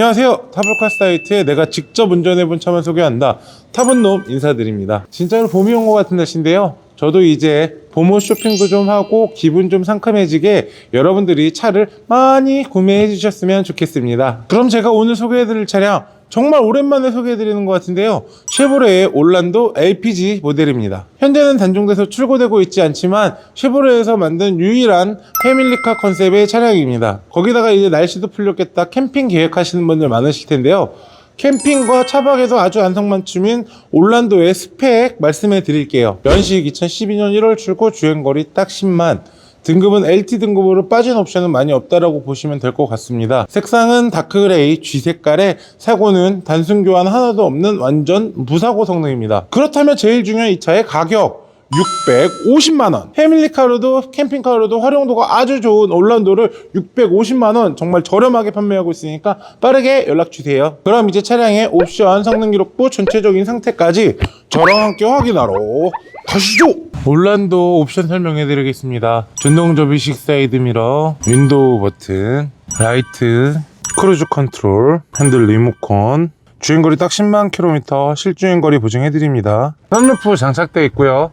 안녕하세요. 타블카 사이트에 내가 직접 운전해본 차만 소개한다. 타본놈 인사드립니다. 진짜로 봄이 온 것 같은 날씨인데요. 저도 이제 봄옷 쇼핑도 좀 하고 기분 좀 상큼해지게 여러분들이 차를 많이 구매해 주셨으면 좋겠습니다. 그럼 제가 오늘 소개해 드릴 차량 정말 오랜만에 소개해드리는 것 같은데요. 쉐보레의 올란도 LPG 모델입니다. 현재는 단종돼서 출고되고 있지 않지만 쉐보레에서 만든 유일한 패밀리카 컨셉의 차량입니다. 거기다가 이제 날씨도 풀렸겠다 캠핑 계획하시는 분들 많으실 텐데요. 캠핑과 차박에도 아주 안성맞춤인 올란도의 스펙 말씀해 드릴게요. 연식 2012년 1월 출고 주행거리 딱 10만. 등급은 LT 등급으로 빠진 옵션은 많이 없다라고 보시면 될 것 같습니다. 색상은 다크그레이 G 색깔에 사고는 단순 교환 하나도 없는 완전 무사고 성능입니다. 그렇다면 제일 중요한 이 차의 가격 650만원. 패밀리카로도 캠핑카로도 활용도가 아주 좋은 올란도를 650만원 정말 저렴하게 판매하고 있으니까 빠르게 연락주세요. 그럼 이제 차량의 옵션, 성능 기록부, 전체적인 상태까지 저랑 함께 확인하러 가시죠! 올란도 옵션 설명해 드리겠습니다. 전동 접이식 사이드 미러, 윈도우 버튼, 라이트, 크루즈 컨트롤, 핸들 리모컨, 주행거리 딱 10만 킬로미터 실주행거리 보증해 드립니다. 썬루프 장착되어 있고요.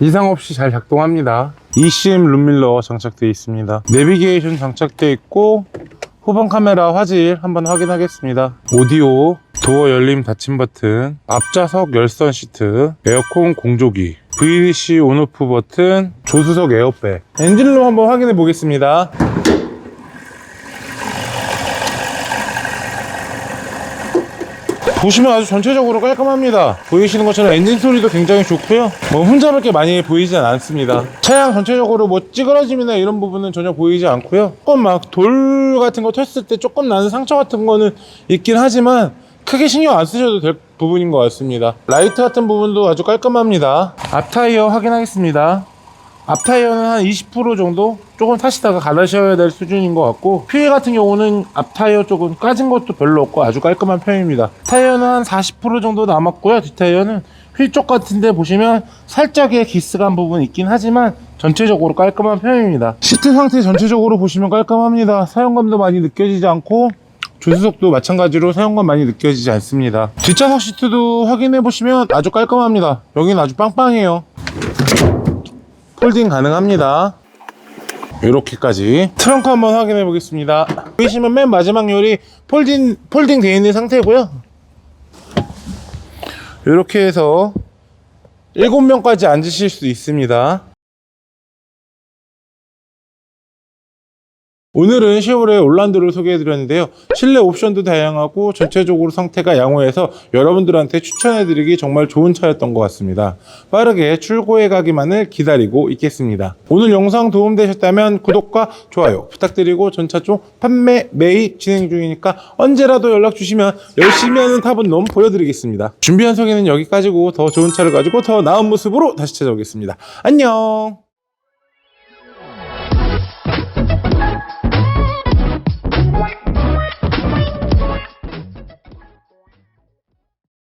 이상 없이 잘 작동합니다. eCM 룸밀러 장착되어 있습니다. 내비게이션 장착되어 있고 후방 카메라 화질 한번 확인하겠습니다. 오디오, 도어 열림 닫힘 버튼, 앞좌석 열선 시트, 에어컨 공조기, VDC 온오프 버튼, 조수석 에어백. 엔진룸 한번 확인해 보겠습니다. 보시면 아주 전체적으로 깔끔합니다. 보이시는 것처럼 엔진 소리도 굉장히 좋고요. 뭐 흠잡을 게 많이 보이진 않습니다. 차량 전체적으로 뭐 찌그러짐이나 이런 부분은 전혀 보이지 않고요. 조금 막 돌 같은 거 텄을 때 조금 나는 상처 같은 거는 있긴 하지만 크게 신경 안 쓰셔도 될 부분인 것 같습니다. 라이트 같은 부분도 아주 깔끔합니다. 앞 타이어 확인하겠습니다. 앞 타이어는 한 20% 정도 조금 타시다가 갈아셔야 될 수준인 것 같고 휠 같은 경우는 앞 타이어 쪽은 까진 것도 별로 없고 아주 깔끔한 편입니다. 타이어는 한 40% 정도 남았고요. 뒷 타이어는 휠 쪽 같은데 보시면 살짝의 기스간 부분 있긴 하지만 전체적으로 깔끔한 편입니다. 시트 상태 전체적으로 보시면 깔끔합니다. 사용감도 많이 느껴지지 않고 조수석도 마찬가지로 사용감 많이 느껴지지 않습니다. 뒷좌석 시트도 확인해 보시면 아주 깔끔합니다. 여기는 아주 빵빵해요 폴딩 가능합니다. 이렇게까지 트렁크 한번 확인해 보겠습니다. 보이시면 맨 마지막 열이 폴딩 폴딩 되어 있는 상태고요. 이렇게 해서 7명까지 앉으실 수 있습니다. 오늘은 쉐보레 올란도를 소개해드렸는데요. 실내 옵션도 다양하고 전체적으로 상태가 양호해서 여러분들한테 추천해드리기 정말 좋은 차였던 것 같습니다. 빠르게 출고해 가기만을 기다리고 있겠습니다. 오늘 영상 도움되셨다면 구독과 좋아요 부탁드리고 전차 쪽 판매 매입 진행 중이니까 언제라도 연락 주시면 열심히 하는 타본 놈 보여드리겠습니다. 준비한 소개는 여기까지고 더 좋은 차를 가지고 더 나은 모습으로 다시 찾아오겠습니다. 안녕!